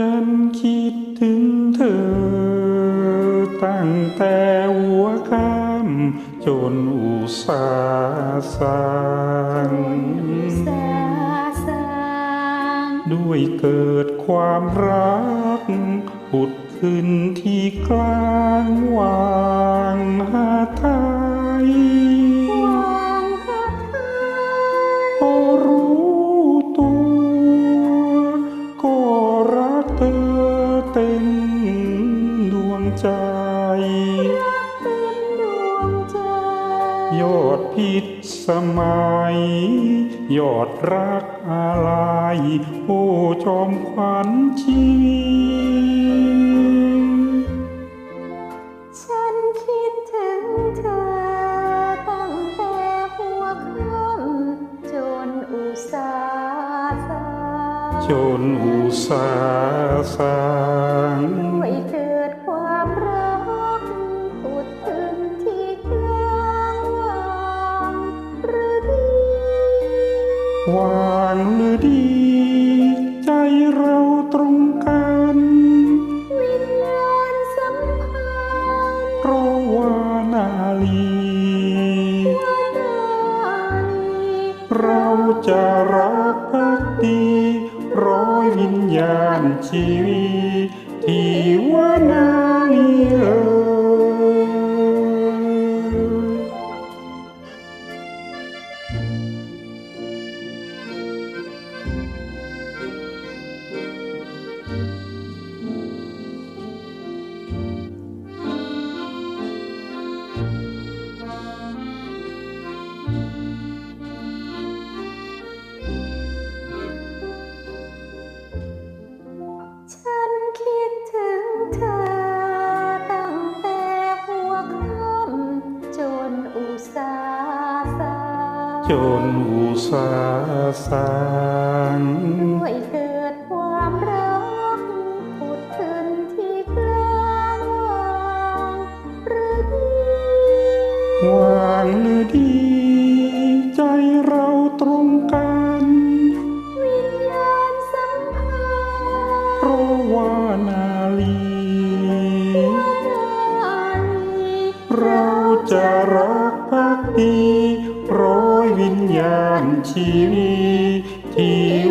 ฉันคิดถึงเธอ ตั้งแต่หัวค่ำจนอุตสาห์สร้างสาสางด้วยเกิดความรักผุดขึ้นที่กลางวางหาไทย ยอดพิษสมัย ยอดรักอะไรโอ้จอมขวัญชีวิตฉันคิดถึงเธอตั้งแต่หัวค่ำจนอุตสาสาจนอุตสาสา วางหรือดี ใจเราตรงกันวิญญาณสัมพันธ์เพราะว่านาลีนาลีเราจะรักภักดีร้อยวิญญาณชีวิตที่ว่านาลีเอ่ย จนอุสาสางด้วยเกิดความรักผุดขึ้นที่กลางวางหรือดีวางหรือดี ใจเราตรงกัน วิญญาณสัมพันธ์เพราะว่านาลีนาลีเราจะรักภักดีร้อยวิ ยามชีวิตที่